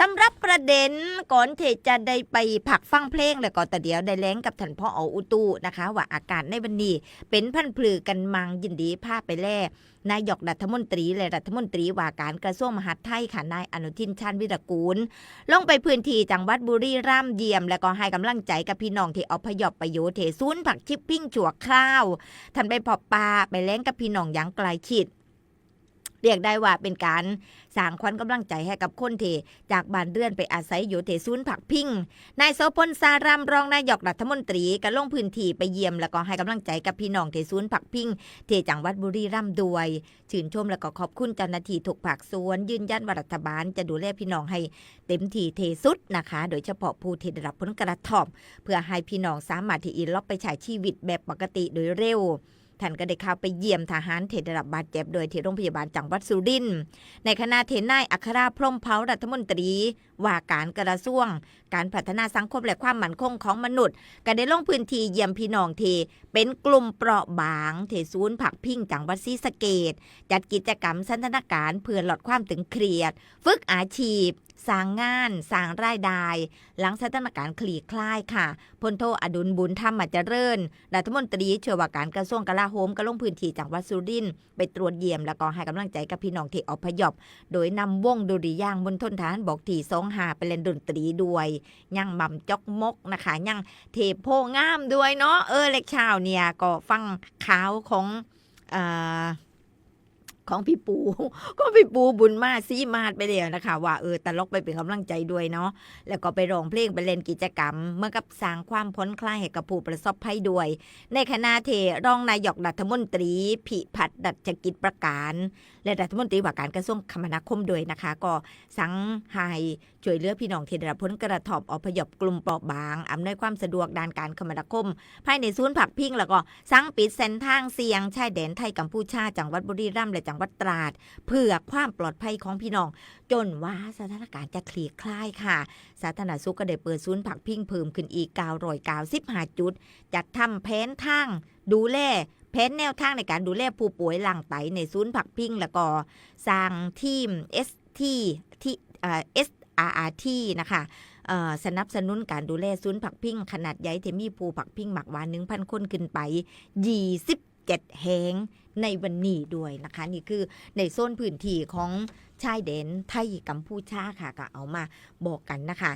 สำหรับประเด็นก่อนที่จะได้ไปผักฟังเพลงแล้วก็แต่เดี๋ยวได้แล้งกับท่านพ่อออุตุนะคะ ว่าอากาศในวันนี้ เป็นพันธุ์พลือกันมังยินดีภาพไปแล่นายกรัฐมนตรีและรัฐมนตรีว่าการกระทรวงมหาดไทยค่ะนายอนุทินชาญวิรกูล ลงไปพื้นที่จังหวัดบุรีรัมย์เยี่ยม แล้วก็ให้กำลังใจกับพี่น้องที่อพยพไปอยู่เทศูนผักชิปปิ้งชั่วคราวท่านไปพบปาไปแล้งกับพี่น้องอย่างไกลชิด เรียกได้ว่าเป็นการสร้างขวัญกำลังใจให้กับคนเที่จากบ้านเรือนไปอาศัยอยู่เทศูนย์ผักพิงนายโสพลสารามรองนายกรัฐมนตรีก็ลงพื้นที่ไปเยี่ยมแล้วก็ให้กำลังใจกับพี่น้องเทศูนย์ผักพิงเที่จังหวัดบุรีรัมย์ด้วยชื่นชมแล้วก็ขอบคุณเจ้าหน้าที่ทุกภาคส่วน ยืนยันว่ารัฐบาลจะดูแลพี่น้องให้เต็มที่เทสุดนะคะ โดยเฉพาะผู้ที่ได้รับผลกระทบเพื่อให้พี่น้องสามารถที่อินล็อกไปใช้ชีวิตแบบปกติโดยเร็ว ท่านก็ได้เข้าไปเยี่ยมทหารที่ได้รับบาดเจ็บโดยที่โรงพยาบาลจังหวัดสุรินทร์ในขณะที่นายอัคราพรมเผารัฐมนตรี ว่าการกระทรวง การพัฒนาสังคมและความมั่นคงของมนุษย์ ก็ได้ลงพื้นที่เยี่ยมพี่น้องเท เป็นกลุ่มเปราะบางที่ศูนย์ผักพิงจังหวัดศรีสะเกดจัดกิจกรรมสันทนาการเพื่อลดความตึงเครียด ฝึกอาชีพสร้างงานสร้างรายได้หลังสถานการณ์คลี่คลายค่ะพลโทอดุลบุญธรรมเจริญรัฐมนตรีช่วยว่าการกระทรวงกลาโหมก็ลงพื้นที่จังหวัดสุรินทร์ไปตรวจเยี่ยมแล้วก็ให้กำลังใจกับพี่น้องที่อพยพ โดยนำวงดุริยางบนทนฐานบอกที่สองหาไปเล่นดนตรีด้วยยังหม่ำจกมกนะคะยังเทโพงามด้วยเนาะเออเล็กช้าเนี่ยก็ฟังข่าวของอ่า ของพี่ปู ก็พี่ปูบุญมาซีมาดไปแล้วนะคะ ว่าเออตลกไปเป็นกำลังใจด้วยเนาะแล้วก็ไปร้องเพลงไปเล่นกิจกรรม เมื่อกับสร้างความพ้นคลายให้กับผู้ประสบภัยด้วย ในคณะเทรองนายกรัฐมนตรี พิพัฒน์ดัชกิจประการ และรัฐมนตรีว่าการกระทรวงคมนาคมด้วยนะคะ ก็สั่งให้ช่วยเหลือพี่น้องที่ได้รับผลกระทบอพยพกลุ่มเปราะบางอำนวยความสะดวกด้านการคมนาคม ภายในศูนย์ผักพิงแล้วก็สั่งปิดเส้นทางเสียงชายแดนไทยกัมพูชาจังหวัดบุรีรัมย์และจังหวัดตราด เพื่อความปลอดภัยของพี่น้อง จนว่าสถานการณ์จะคลี่คลายค่ะ สาธารณสุขก็ได้เปิดศูนย์ผักพิ้งเพิ่มขึ้นอีก995จุด จัดทำแผนทางดูแลแผนแนวทางในการดูแลผู้ป่วยหลังไตในศูนย์ผักพิ้งแล้วก็สร้างทีม ST ที่เอ่อ RRT นะคะสนับสนุนการดูแลศูนย์ผักพิ้งขนาดใหญ่เที่มีผู้ผักพิ้งหมักหวาน1,000 คนขึ้นไป 7แหงในวันนี้ด้วยนะคะ นี่คือในโซนพื้นที่ของชายแดนไทยกัมพูชาค่ะก็เอามาบอกกันนะคะ